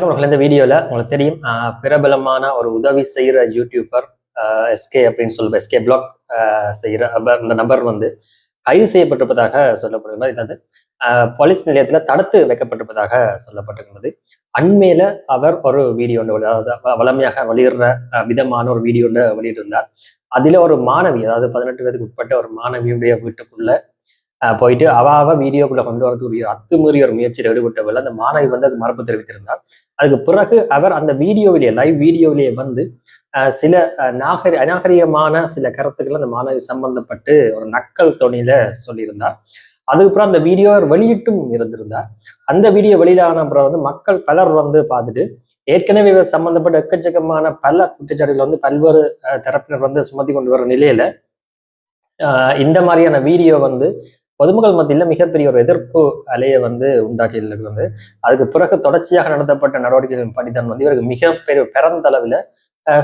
வணக்கம். இந்த வீடியோவில் உங்களுக்கு தெரியும் பிரபலமான ஒரு உதவி செய்கிற யூடியூபர் எஸ்கே அப்படின்னு சொல்லுவோம் எஸ்கே பிளாக் செய்கிற அவர் இந்த நபர் வந்து கைது செய்யப்பட்டிருப்பதாக சொல்லப்படுகிறது இது வந்து போலீஸ் நிலையத்தில் தடுத்து வைக்கப்பட்டிருப்பதாக சொல்லப்பட்டிருக்கிறது அண்மையில அவர் ஒரு வீடியோ அதாவது வளமையாக வெளியிடுற விதமான ஒரு வீடியோ வெளியிட்டிருந்தார். அதில் ஒரு மாணவி அதாவது பதினெட்டு வயதுக்கு உட்பட்ட ஒரு மாணவியுடைய வீட்டுக்குள்ள போயிட்டு அவ அவ வீடியோக்குள்ள கொண்டு வரதுக்குரிய அத்துமீறி ஒரு முயற்சியில் ஈடுபட்டவர்கள் அந்த மாணவி வந்து அதுக்கு மறுப்பு தெரிவித்திருந்தார் அதுக்கு பிறகு அவர் அந்த வீடியோவிலேயே லைவ் வீடியோவிலேயே வந்து சில நாகரி அநாகரிகமான சில கருத்துக்கள் அந்த மாணவி சம்பந்தப்பட்டு ஒரு நக்கல் தொனியில சொல்லியிருந்தார். அதுக்கப்புறம் அந்த வீடியோ வெளியிட்டும் இருந்திருந்தார். அந்த வீடியோ வெளியிலான அப்புறம் வந்து மக்கள் பலர் வந்து பார்த்துட்டு ஏற்கனவே இவர் சம்பந்தப்பட்ட எக்கச்சக்கமான பல குற்றச்சாட்டுகள் வந்து பல்வேறு தரப்பினர் வந்து சுமத்தி கொண்டு வர நிலையில ஆஹ் இந்த மாதிரியான வீடியோ வந்து பொதுமக்கள் மத்தியில் மிகப்பெரிய ஒரு எதிர்ப்பு அலையை வந்து உண்டாக்கி இருக்கிறது. அதுக்கு பிறகு தொடர்ச்சியாக நடத்தப்பட்ட நடவடிக்கைகளின் படிதான் வந்து இவருக்கு மிகப்பெரிய பிறந்த அளவில்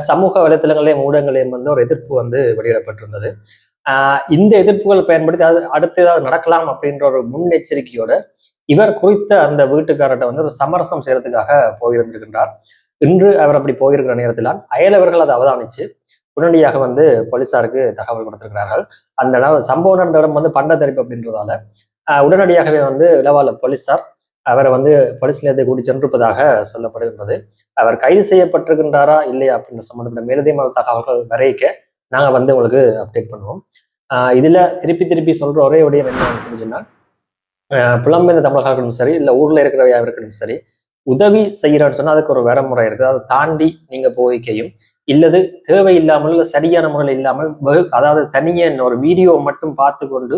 சமூக வலைத்தளங்களையும் ஊடகங்களையும் வந்து ஒரு எதிர்ப்பு வந்து வெளியிடப்பட்டிருந்தது. இந்த எதிர்ப்புகள் பயன்படுத்தி அது அடுத்து ஏதாவது நடக்கலாம் அப்படின்ற ஒரு முன்னெச்சரிக்கையோட இவர் குறித்த அந்த வீட்டுக்காரர்கிட்ட வந்து ஒரு சமரசம் செய்யறதுக்காக போயிருந்திருக்கின்றார். இன்று அவர் அப்படி போயிருக்கிற நேரத்தில் அயலவர்கள் அதை அவதானிச்சு உடனடியாக வந்து போலீசாருக்கு தகவல் கொடுத்திருக்கிறார்கள். அந்த நா- சம்பவம் நடந்த இடம் வந்து பண்டத்தரிப்பு அப்படின்றதால உடனடியாகவே வந்து இளவால போலீசார் அவரை வந்து போலீஸ் நிலையத்தை கூட்டி சென்றிருப்பதாக சொல்லப்படுகின்றது. அவர் கைது செய்யப்பட்டிருக்கின்றாரா இல்லையா அப்படின்ற சம்பந்தப்பட்ட மேலதிகமான தகவல்கள் வரைக்க நாங்கள் வந்து உங்களுக்கு அப்டேட் பண்ணுவோம். இதில் திருப்பி திருப்பி சொல்ற ஒரே விடயம் என்னன்னு சொல்லி சொன்னா புலம்பெயர்ந்த தமிழகம் இருக்கட்டும் சரி இல்லை ஊரில் இருக்கிறவையாக இருக்கட்டும் சரி உதவி செய்கிறான்னு சொன்னால் அதுக்கு ஒரு வரமுறை இருக்குது அதை தாண்டி நீங்கள் போய்க்கையும் இல்லது தேவையில்லாமல் சரியான முறையில் இல்லாமல் வெகு- அதாவது தனியே ஒரு வீடியோ மட்டும் பார்த்து கொண்டு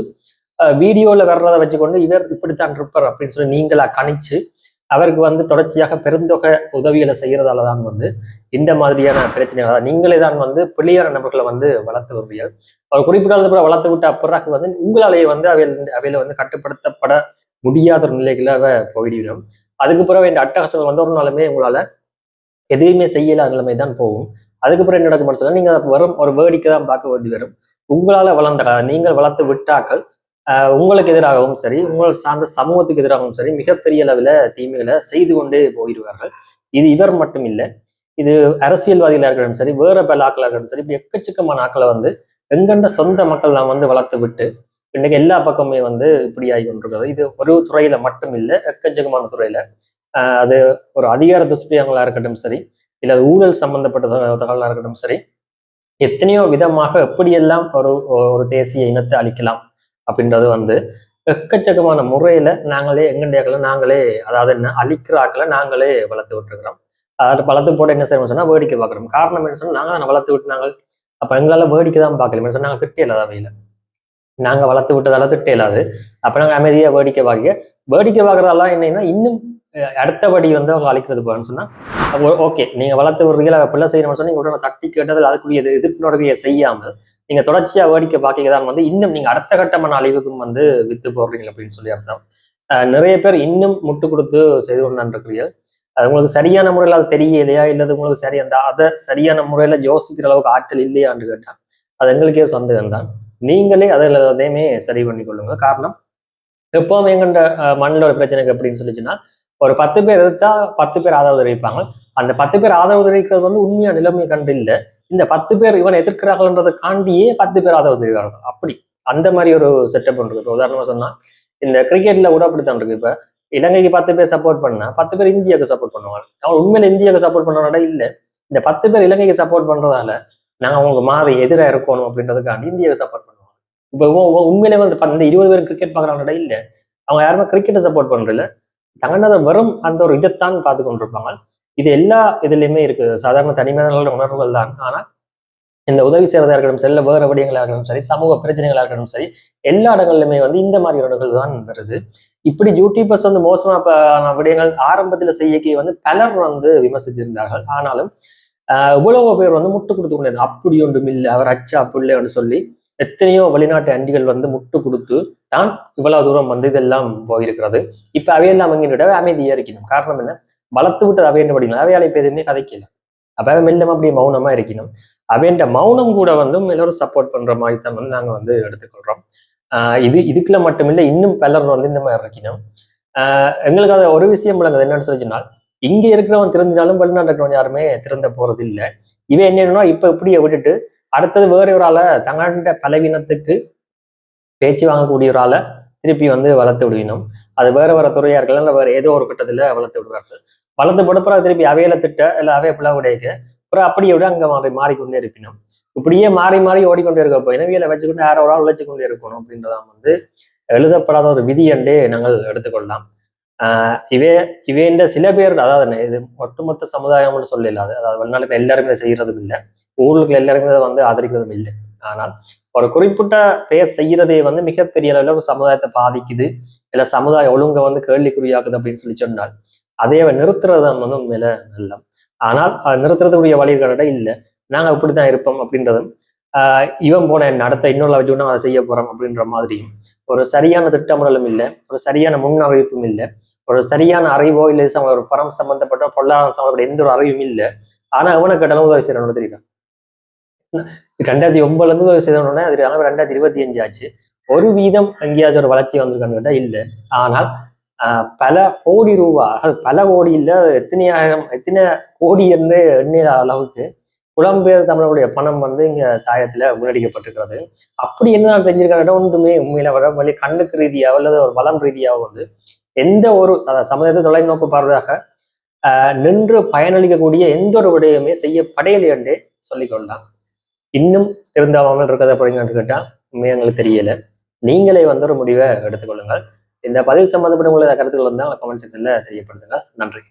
வீடியோவில் வர்றதை வச்சுக்கொண்டு இவர் இப்படித்தான் இருப்பார் அப்படின்னு சொல்லி நீங்களா கணிச்சு அவருக்கு வந்து தொடர்ச்சியாக பெருந்தொகை உதவிகளை செய்கிறதால தான் வந்து இந்த மாதிரியான பிரச்சனைகள். அதாவது நீங்களே தான் வந்து பிள்ளையார நபர்களை வந்து வளர்த்து வருவீர்கள். அவர் குறிப்பிட்ட காலத்து வளர்த்து விட்ட பிறகு வந்து உங்களாலேயே வந்து அவையில் அவையில வந்து கட்டுப்படுத்தப்பட முடியாத ஒரு நிலைகளை அவ போயிடும் அதுக்கு பிறகு இந்த அட்டகாசங்கள் வந்து ஒரு நாளுமே உங்களால எதையுமே செய்யலாத நிலைமை தான் போகும். அதுக்கப்புறம் என்ன நடக்கும் சொன்னால் நீங்கள் வரும் ஒரு வேடிக்கை தான் பார்க்க வேண்டி வரும். உங்களால் வளர்ந்த நீங்கள் வளர்த்து விட்டாக்கள் உங்களுக்கு எதிராகவும் சரி உங்கள் சார்ந்த சமூகத்துக்கு எதிராகவும் சரி மிகப்பெரிய அளவில் தீமைகளை செய்து கொண்டே போயிடுவார்கள் இது இவர் மட்டும் இல்லை இது அரசியல்வாதிகளாக இருக்கட்டும் சரி வேற பல ஆக்களாக இருக்கட்டும் சரி இப்படி எக்கச்சக்கமான ஆக்களை வந்து எங்கண்ட சொந்த மக்கள் நாம் வந்து வளர்த்து விட்டு இன்னைக்கு எல்லா பக்கமுமே வந்து இப்படி ஆகி கொண்டிருக்கிறது. இது ஒரு துறையில மட்டும் இல்லை எக்கச்சக்கமான துறையில. அது ஒரு அதிகார துஷ்பிரயோகங்களா இருக்கட்டும் சரி இல்ல ஊழல் சம்பந்தப்பட்ட தகவலாக தகவலா இருக்கட்டும் சரி. எத்தனையோ விதமாக எப்படியெல்லாம் ஒரு ஒரு தேசிய இனத்தை அழிக்கலாம் அப்படின்றது வந்து எக்கச்சக்கமான முறையில நாங்களே எங்கண்டியாக்களை நாங்களே அதாவது என்ன அழிக்கிற ஆக்களை நாங்களே வளர்த்து விட்டுருக்கிறோம். அதாவது வளர்த்து போட என்ன செய்யணும் சொன்னா வேடிக்கை பார்க்குறோம். காரணம் என்ன சொன்னா நாங்கள் வளர்த்து விட்டு நாங்கள் அப்ப எங்களால வேடிக்கை தான் பார்க்கல. சொன்னா நாங்கள் திட்டே இல்லாத அவையில நாங்க வளர்த்து விட்டதால திட்டே இல்லாது. அப்ப நாங்க அமைதியா வேடிக்கை பார்க்க. வேடிக்கை பார்க்கறதெல்லாம் என்னன்னா இன்னும் அடுத்தபடி வந்து அவங்க அழைக்கிறது போகணும்னு சொன்னா ஓகே நீங்க வளர்த்து விடுறீங்களா? பிள்ளை செய்யணும்னு சொன்னா நீங்க உடனே தட்டி கேட்டதில் அதுக்குரிய எதிர்- எதிர்ப்பு நடவடிக்கையை செய்யாமல் நீங்க தொடர்ச்சியா வேடிக்கை பார்க்க தான் வந்து இன்னும் நீங்க அடுத்த கட்டமான அழிவுக்கும் வந்து வித்து போடுறீங்க அப்படின்னு சொல்லி அர்த்தம். நிறைய பேர் இன்னும் முட்டு கொடுத்து செய்து கொண்டாண்டிருக்கிறீர்கள் அது உங்களுக்கு சரியான முறையில் அது தெரியலையா? இல்லது உங்களுக்கு சரி அந்த அதை சரியான முறையில யோசிக்கிற அளவுக்கு ஆற்றல் இல்லையான்னு கேட்டால் அது எங்களுக்கே சந்தேகம் தான். நீங்களே அதில் அதையுமே சரி பண்ணி கொள்ளுங்க. காரணம் எப்போவுமே எங்கண்ட மண்ணோட மண்ணில் ஒரு பிரச்சனைக்கு அப்படின்னு சொல்லிச்சுன்னா ஒரு பத்து பேர் எதிர்த்தா பத்து பேர் ஆதரவு தெரிவிப்பாங்க. அந்த பத்து பேர் ஆதரவு தெரிவிக்கிறது வந்து உண்மையா நிலைமை கண்டு இல்லை. இந்த பத்து பேர் இவனை எதிர்க்கிறார்கள்ன்றதை காண்டியே பத்து பேர் ஆதரவு தெரிவிக்கிறார்கள் அப்படி. அந்த மாதிரி ஒரு செட்டப் இருக்கு. இப்போ உதாரணமா சொன்னா இந்த கிரிக்கெட்ல கூட அப்படித்தான் இருக்கு. இப்ப இலங்கைக்கு பத்து பேர் சப்போர்ட் பண்ணா பத்து பேர் இந்தியாவுக்கு சப்போர்ட் பண்ணுவாங்க. அவங்க உண்மையில இந்தியாவுக்கு சப்போர்ட் பண்றதோட இல்லை. இந்த பத்து பேர் இலங்கைக்கு சப்போர்ட் பண்றதால நாங்க அவங்களுக்கு மாறி எதிராக இருக்கணும் அப்படின்றதுக்காண்டி இந்தியாவுக்கு சப்போர்ட் பண்ணுவாங்க. இப்போ உண்மையிலேயே உண்மையிலே வந்து இந்த இருபது பேர் கிரிக்கெட் பார்க்குறாங்கடா இல்லை. அவங்க யாருமே கிரிக்கெட்டை சப்போர்ட் பண்றதில்ல. தங்கனதை வெறும் அந்த ஒரு இதைத்தான் பார்த்து கொண்டிருப்பாங்க. இது எல்லா இதுலையுமே இருக்கு சாதாரண தனிமனிதர்களோட உணர்வுகள் தான். ஆனால் இந்த உதவி செய்யறதா இருக்கட்டும் சரி வேறு வேற இருக்கட்டும் சரி சமூக பிரச்சனைகளாக இருக்கட்டும் சரி எல்லா இடங்கள்லையுமே வந்து இந்த மாதிரி உணர்வுகள் தான் வருது. இப்படி யூடியூபர்ஸ் வந்து மோசமா விடயங்கள் ஆரம்பத்தில் செய்யக்கி வந்து பலர் வந்து விமர்சிச்சிருந்தார்கள் ஆனாலும் ஆஹ் இவ்வளவு பேர் வந்து முட்டு கொடுத்து கொண்டது அப்படி ஒன்றும் இல்லை. அவர் அச்சா பிள்ளைன்னு சொல்லி எத்தனையோ வெளிநாட்டு அண்டிகள் வந்து முட்டு கொடுத்து தான் இவ்வளவு தூரம் வந்து இதெல்லாம் போயிருக்கிறது. இப்ப அவையெல்லாம் எங்கிட்ட அமைதியா இருக்கணும் காரணம் என்ன? வளர்த்து விட்டு அவையன்னு படிக்கணும்? அவையால இப்ப எதுவுமே கதைக்கல. அப்ப அவன் மெல்லம் அப்படியே மௌனமா இருக்கணும். அவன்ட மௌனம் கூட வந்து எல்லாரும் சப்போர்ட் பண்ற மாதிரி தான் வந்து நாங்க வந்து எடுத்துக்கொள்றோம். ஆஹ் இது இதுக்குள்ள மட்டுமில்லை இன்னும் பலர் வந்து இந்த மாதிரி இருக்கணும். ஆஹ் எங்களுக்கு அதை ஒரு விஷயம் விளங்குது. என்னன்னு சொல்லி சொன்னால் இங்க இருக்கிறவன் திருந்தினாலும் வெளிநாட்டு இருக்கிறவன் யாருமே திறந்த போறது இல்லை இவன் என்னன்னா இப்ப இப்படியே விட்டுட்டு அடுத்தது வேற ஒரு ஆளை தங்கண்ட பலவீனத்துக்கு பேச்சு வாங்கக்கூடிய ஒரு ஆளை திருப்பி வந்து வளர்த்து விடணும் அது வேற வேற துறையா இருக்கலாம் இல்லை வேற ஏதோ ஒரு கட்டத்துல வளர்த்து விடுவார்கள். வளர்த்து போட திருப்பி அவையில திட்ட இல்லை அவைய பிள்ளை உடையக்கு அப்புறம் அப்படியே விட அங்கே மாறி மாறிக்கொண்டே இருப்பினோம் இப்படியே மாறி மாறி ஓடிக்கொண்டே இருக்க போய் இனவியலை வச்சுக்கொண்டு யாரோ ஒரு ஆள் வச்சுக்கொண்டே இருக்கணும் அப்படின்றதான் வந்து எழுதப்படாத ஒரு விதி என்றே நாங்கள் எடுத்துக்கொள்ளலாம். ஆஹ் இவே இவேண்ட சில பேர் அதாவது இது ஒட்டுமொத்த சமுதாயம்னு சொல்ல இல்லாது அதாவது வெளிநாட்டுல எல்லாருமே இதை செய்யறதும் இல்லை. ஊர்களுக்கு எல்லாருமே இதை வந்து ஆதரிக்கிறதும் இல்லை. ஆனால் ஒரு குறிப்பிட்ட பேர் செய்யறதே வந்து மிகப்பெரிய அளவில் ஒரு சமுதாயத்தை பாதிக்குது. இல்ல சமுதாய ஒழுங்கை வந்து கேள்விக்குறியாக்குது அப்படின்னு சொல்லி சொன்னால் அதே நிறுத்துறது தான் வந்து உண்மையில நல்ல. ஆனால் அதை நிறுத்துறதுக்குரிய வழிகளிட இல்லை. நாங்க இப்படித்தான் இருப்போம் அப்படின்றதும் ஆஹ் இவன் போன நடத்த அடுத்த இன்னொரு வச்சு அதை செய்ய போறோம் அப்படின்ற மாதிரியும். ஒரு சரியான திட்டமிடலும் இல்லை. ஒரு சரியான முன் அறிவிப்பும் இல்லை. ஒரு சரியான அறிவோ இல்லை ஒரு பரம் சம்பந்தப்பட்ட பொருளாதாரம் சம்பந்தப்பட்ட எந்த ஒரு அறிவும் இல்லை. ஆனா அவனை கேட்டாலும் உதவி செய்யணும்னு தெரியும் ரெண்டாயிரத்தி ஒன்பதுல இருந்து அது அளவு ரெண்டாயிரத்தி இருபத்தி அஞ்சு ஆச்சு. ஒரு வீதம் எங்கேயாச்சும் ஒரு வளர்ச்சி வந்திருக்கான்னு கேட்டா இல்லை. ஆனால் ஆஹ் பல கோடி ரூபா அதாவது பல கோடி இல்ல எத்தனையாயிரம் எத்தனை கோடி என்று எண்ணிற அளவுக்கு புலம்பெயர் தமிழர்களுடைய பணம் வந்து இங்க தாயத்துல முன்னெடுக்கப்பட்டிருக்கிறது. அப்படி என்ன நான் செஞ்சிருக்காங்க ஒன்றுமே உண்மையில வர வழி கண்ணுக்கு ரீதியாவோ அல்லது ஒரு வளம் ரீதியாவோ வந்து எந்த ஒரு சமுதாயத்தை தொலைநோக்கு பார்வையாக நின்று பயனளிக்கக்கூடிய எந்த ஒரு விடயமே செய்யப்படையலை என்றே சொல்லிக்கொள்ளலாம். இன்னும் திருந்தாமல் இருக்கிறத அப்படிங்கிறது கேட்டால் உண்மையாக எங்களுக்கு தெரியல. நீங்களே வந்து ஒரு முடிவை எடுத்துக்கொள்ளுங்கள். இந்த பதிவு சம்மந்தப்பட்ட உங்களோட கருத்துக்கள் இருந்தால் கமெண்ட் செக்ஷன்ல தெரியப்படுத்துங்க. நன்றி.